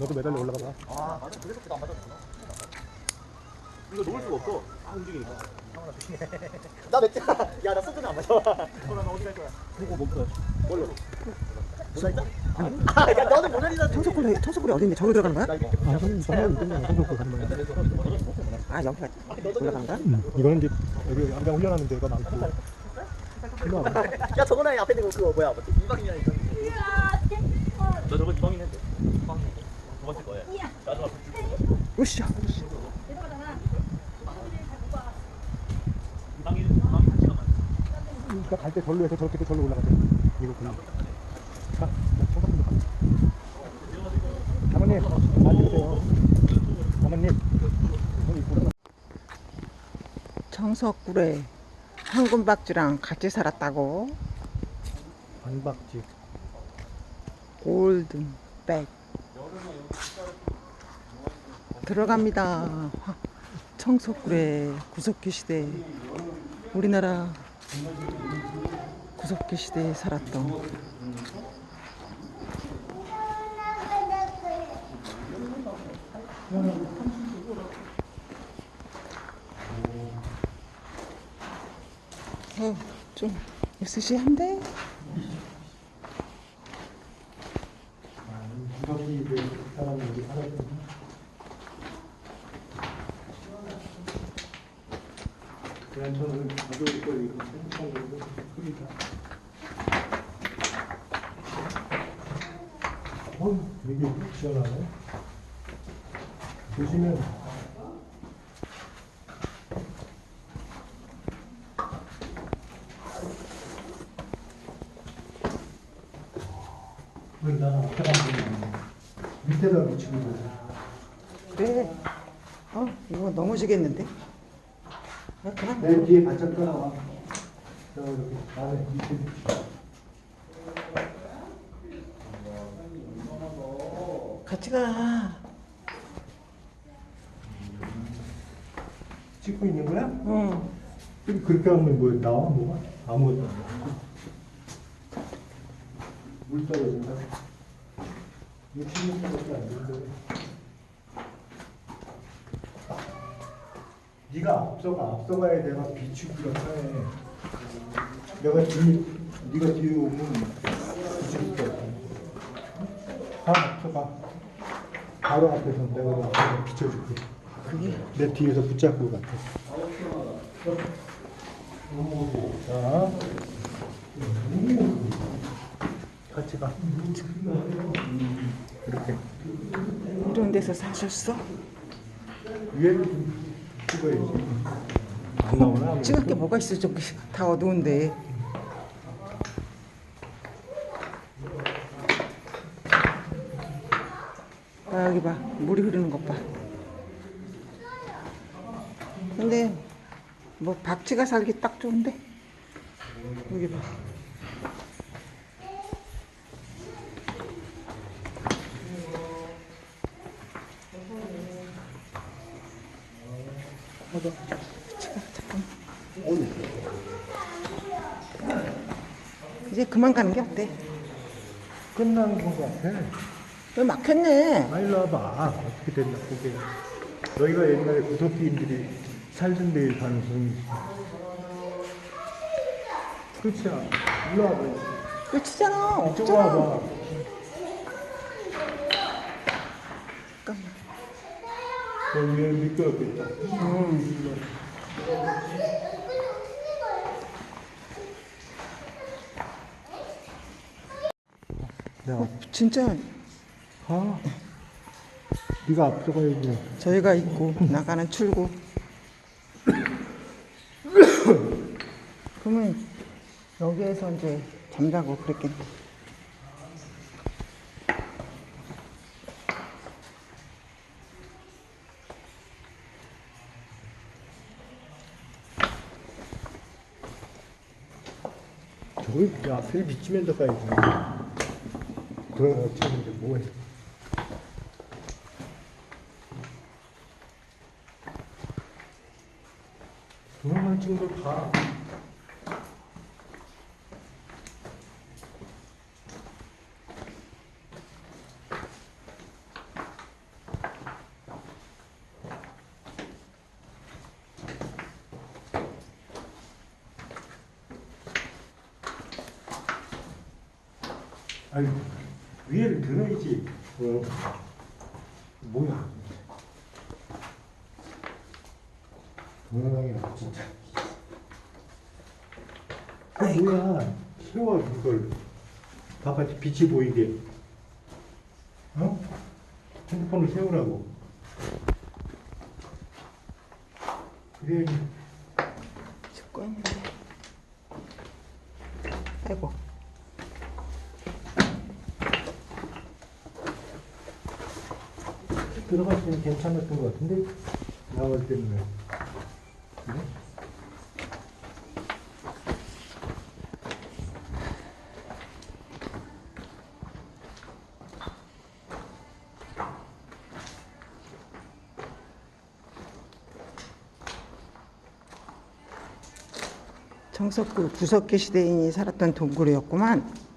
너도 매달려 올라가 봐. 아 맞아 그래서 안 맞았구나 이거 놓을 수가 없어 아 움직이니까 나몇 자? 야나 소주는 안 마셔 그럼 나 어디 갈 거야? 그리고 멈춰. 뭘로? 모자이크? 아 야 너는 모자이크 청소골이 청소골이 어딘데 저기 들어가는 거야? 나 이거 아, 형, 저는 이때문에 성적고 가는 거야. 아 여기가 올라가는 거야? 음, 이거는 이제 여기 양장 훈련하는 데가 많고. 야 저거는 앞에 있는 거 그거 뭐야? 이방이냐 이거 너 저거 이방인 했대 이방인 두 번째 으쌰 그러니까 갈 때 절로 해서 저렇게 또 절로 올라가자. 이거 굴러. 자, 청소분도 가. 사모님, 앉으세요. 사모님. 손 이쁘다. 청석굴에 황금박쥐랑 같이 살았다고 반박지. 골든백 들어갑니다 화- 청석굴의 구석기 시대 우리나라 구석기 시대에 살았던 어, 좀 으스시한데? 구석이 그 사람이 여기 살았던. 그냥 저는 가져올 걸 이거 생각하고 큽니다. 어, 되게 시원하네. 보시면 가면 밑에다 붙이고 그래. 어, 이거 넘어지겠는데? 야, 그만. 내 뒤에 바짝 떠나와. 저 이렇게 안에 밑에. 같이 가. 찍고 있는 거야? 응. 그럼 그렇게 하면 뭐 나와 뭐가? 아무것도 안 나와. 물 떨어진다. 66%밖에 안 되는데. 네가 앞서가 앞서가야 내가 비추기가 편해. 내가 뒤 네가 뒤에 오면 없어. 다 앞서가. 바로 앞에서 내가 너 앞에서 비춰줄게. 내 뒤에서 붙잡고 같아. 자, 같 이 가. 이렇게 이런 데서 사셨어? 위에를 좀 찍어야지. 안 나오나? 찍을 게 뭐가 있어? 저기 다 어두운데. 아, 여기 봐. 물이 흐르는 것 봐. 근데 뭐 박쥐가 살기 딱 좋은데? 여기 봐. 맞아. 이제 그만 가는 게 어때? 끝난 것 같아. 왜 막혔네? 아, 일로 와봐. 어떻게 됐나 보게. 너희가 옛날에 구석기인들이 살던 데에 가능성이 있어. 그렇지. 일로 와봐. 끝이잖아. 이쪽으로 없잖아. 와봐. 잠깐만. 저 위에 미끄럽겠다. 야, 진짜 가. 네가 앞서가야지. 저희가 있고 나가는 출구. 그러면 여기에서 이제 잠자고 그랬겠네. 저기 야, 앞에 비치면서 가야지. 그럼 어떻게 하는데 뭐해? 동영상 찍은 걸 봐. 아니 위에를 들어야지. 어. 뭐야? 동영상이야 진짜. 그 뭐야? 세워 이걸 바깥에 빛이 보이게. 어? 핸드폰을 세우라고. 그래야지. 찍고 있는데. 아이고. 들어갔으면 괜찮았던 것 같은데 나올 때는 왜? 그래? 정석구 구석기 시대인이 살았던 동굴이었구만.